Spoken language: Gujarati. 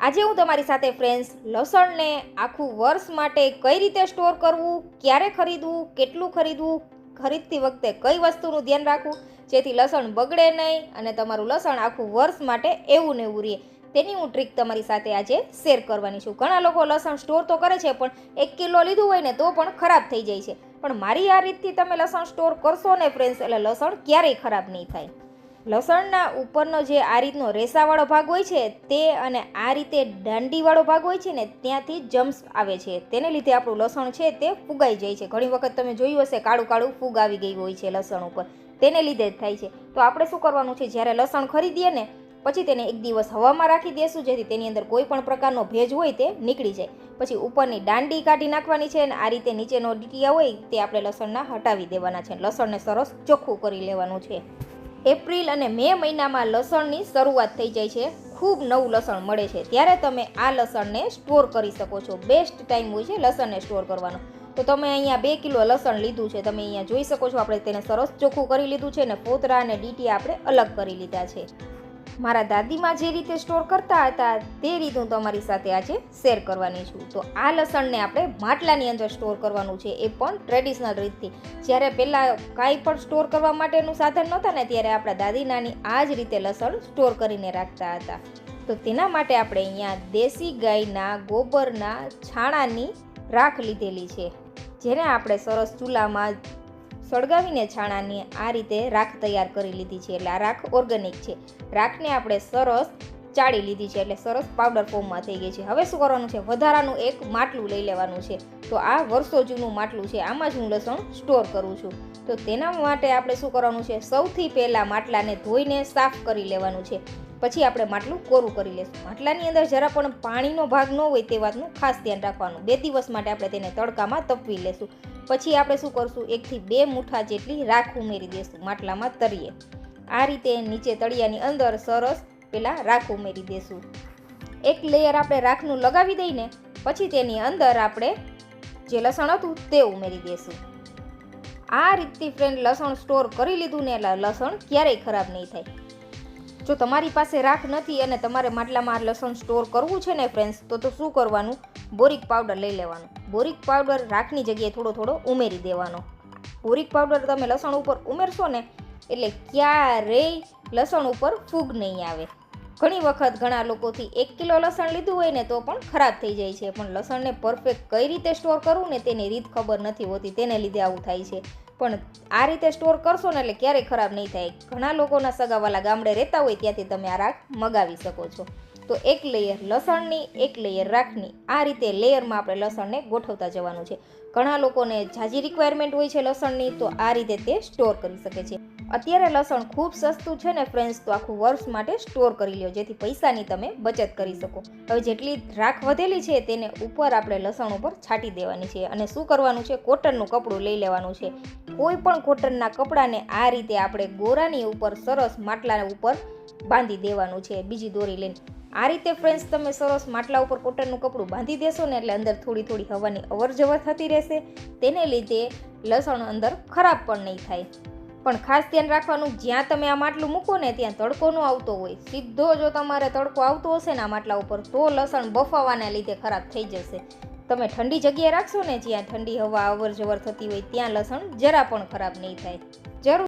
આજે હું તમારી સાથે ફ્રેન્ડ્સ લસણને આખું વર્ષ માટે કઈ રીતે સ્ટોર કરવું, ક્યારે ખરીદવું, કેટલું ખરીદવું, ખરીદતી વખતે કઈ વસ્તુનું ધ્યાન રાખવું, જેથી લસણ બગડે નહીં અને તમારું લસણ આખું વર્ષ માટે એવું ને એવું રહે. તેની હું ટ્રીક તમારી સાથે આજે શેર કરવાની છું. ઘણા લોકો લસણ સ્ટોર તો કરે છે, પણ એક કિલો લીધું હોય ને તો પણ ખરાબ થઈ જાય છે. પણ મારી આ રીતથી તમે લસણ સ્ટોર કરશો ને ફ્રેન્ડ્સ એટલે લસણ ક્યારેય ખરાબ નહીં થાય. લસણના ઉપરનો જે આ રીતનો રેસાવાળો ભાગ હોય છે, તે અને આ રીતે દાંડીવાળો ભાગ હોય છે ને, ત્યાંથી જમ્સ આવે છે. તેને લીધે આપણું લસણ છે તે ફૂગાઈ જાય છે. ઘણી વખત તમે જોયું હશે, કાળું કાળું ફૂગ આવી ગઈ હોય છે લસણ ઉપર. તેને લીધે જ થાય છે. તો આપણે શું કરવાનું છે, જ્યારે લસણ ખરીદીએ ને, પછી તેને એક દિવસ હવામાં રાખી દેશું, જેથી તેની અંદર કોઈ પણ પ્રકારનો ભેજ હોય તે નીકળી જાય. પછી ઉપરની દાંડી કાઢી નાખવાની છે અને આ રીતે નીચેનો ડીટીયા હોય, તે આપણે લસણના હટાવી દેવાના છે. લસણને સરસ ચોખ્ખું કરી લેવાનું છે. એપ્રિલ અને મે મહિનામાં લસણની શરૂઆત થઈ જાય છે. ખૂબ નવું લસણ મળે છે. ત્યારે તમે આ લસણને સ્ટોર કરી શકો છો. બેસ્ટ ટાઈમ હોય છે લસણને સ્ટોર કરવાનો. તો તમે અહીંયા બે કિલો લસણ લીધું છે. તમે અહીંયા જોઈ શકો છો. આપણે તેને સરસ ચોખ્ખું કરી લીધું છે અને પોતરા અને ડીટી આપણે અલગ કરી લીધા છે. મારા દાદીમાં જે રીતે સ્ટોર કરતા હતા તે રીત હું તમારી સાથે આજે શેર કરવાની છું. તો આ લસણને આપણે માટલાની અંદર સ્ટોર કરવાનું છે એ પણ ટ્રેડિશનલ રીતથી. જ્યારે પહેલાં કાંઈ પણ સ્ટોર કરવા માટેનું સાધન નહોતા ને ત્યારે આપણા દાદી નાની આ જ રીતે લસણ સ્ટોર કરીને રાખતા હતા. તો તેના માટે આપણે અહીંયા દેશી ગાયના, ગોબરના છાણાની રાખ લીધેલી છે. જેને આપણે સરસ ચૂલામાં સળગાવીને છાણાની આ રીતે રાખ તૈયાર કરી લીધી છે. એટલે આ રાખ ઓર્ગેનિક છે. રાખને આપણે સરસ ચાળી લીધી છે એટલે સરસ પાવડર ફોર્મમાં થઈ ગઈ છે. હવે શું કરવાનું છે? વધારાનું એક માટલું લઈ લેવાનું છે. તો આ વર્ષો જૂનું માટલું છે. આમાં જ હું લસણ સ્ટોર કરું છું. તો તેના માટે આપણે શું કરવાનું છે? સૌથી પહેલાં માટલાને ધોઈને સાફ કરી લેવાનું છે. પછી આપણે માટલું કોરું કરી લઈશું માટલાની અંદર જરા પણ પાણીનો ભાગ ન હોય તે વાતનું ખાસ ધ્યાન રાખવાનું. બે દિવસ માટે આપણે તેને તડકામાં તપવી લેશું. પછી આપણે શું કરશું? એકથી બે મુઠ્ઠા જેટલી રાખ ઉમેરી દઈશું માટલામાં તળીએ. આ રીતે નીચે તળિયાની અંદર સરસ પેલા રાખ ઉમેરી દઈશું એક લેયર આપણે રાખનું લગાવી દઈને પછી તેની અંદર આપણે જે લસણ હતું તે ઉમેરી દઈશું આ રીતથી ફ્રેન્ડ લસણ સ્ટોર કરી લીધું ને એટલે લસણ ક્યારેય ખરાબ નહીં થાય. જો તમારી પાસે રાખ નથી અને તમારે માટલામાં લસણ સ્ટોર કરવું છે ને ફ્રેન્ડ્સ તો તો શું કરવાનું? બોરિક પાવડર લઈ લેવાનું. બોરિક પાવડર રાખની જગ્યાએ થોડો થોડો ઉમેરી દેવાનો. બોરિક પાવડર તમે લસણ ઉપર ઉમેરશો ને એટલે ક્યારેય લસણ ઉપર ફૂગ નહીં આવે. ઘણી વખત ઘણા લોકોથી એક કિલો લસણ લીધું હોય ને તો પણ ખરાબ થઈ જાય છે. પણ લસણને પરફેક્ટ કઈ રીતે સ્ટોર કરવું ને તેની રીત ખબર નથી હોતી. તેને લીધે આવું થાય છે. પણ આ રીતે સ્ટોર કરશો ને એટલે ક્યારેય ખરાબ નહીં થાય. ઘણા લોકોના સગાવાલા ગામડે રહેતા હોય ત્યાંથી તમે આ રાખ મગાવી શકો છો. તો એક લેયર લસણની, એક લેયર રાખની. આ રીતે લેયરમાં આપણે લસણને ગોઠવતા જવાનું છે. ઘણા લોકોને ઝાઝી રિક્વાયરમેન્ટ હોય છે લસણની, તો આ રીતે તે સ્ટોર કરી શકે છે. અત્યારે લસણ ખૂબ સસ્તું છે ને ફ્રેન્ડ્સ તો આખું વર્ષ માટે સ્ટોર કરી લ્યો, જેથી પૈસાની તમે બચત કરી શકો. હવે જેટલી રાખ વધેલી છે, તેને ઉપર આપણે લસણ ઉપર છાંટી દેવાની છે. અને શું કરવાનું છે? કોટનનું કપડું લઈ લેવાનું છે. કોઈ પણ કોટનના કપડાને આ રીતે આપણે ગોરાની ઉપર, સરસ માટલા ઉપર બાંધી દેવાનું છે. બીજી દોરી લઈને. આ રીતે ફ્રેન્ડ્સ તમે સરસ માટલા ઉપર કોટનનું કપડું બાંધી દેશો ને એટલે અંદર થોડી થોડી હવાની અવર જવર થતી રહેશે. તેને લીધે લસણ અંદર ખરાબ પણ નહીં થાય. પણ ખાસ ધ્યાન રાખવાનું, જ્યાં તમે આ માટલું મૂકો ને ત્યાં તડકો ન આવતો હોય. સીધો જો તમારે તડકો આવતો હશે ને આ માટલા ઉપર, તો લસણ બફાવાના લીધે ખરાબ થઈ જશે. તમે ઠંડી જગ્યાએ રાખશો ને જ્યાં ઠંડી હવા અવર જવર થતી હોય, ત્યાં લસણ જરા પણ ખરાબ નહીં થાય. જરૂર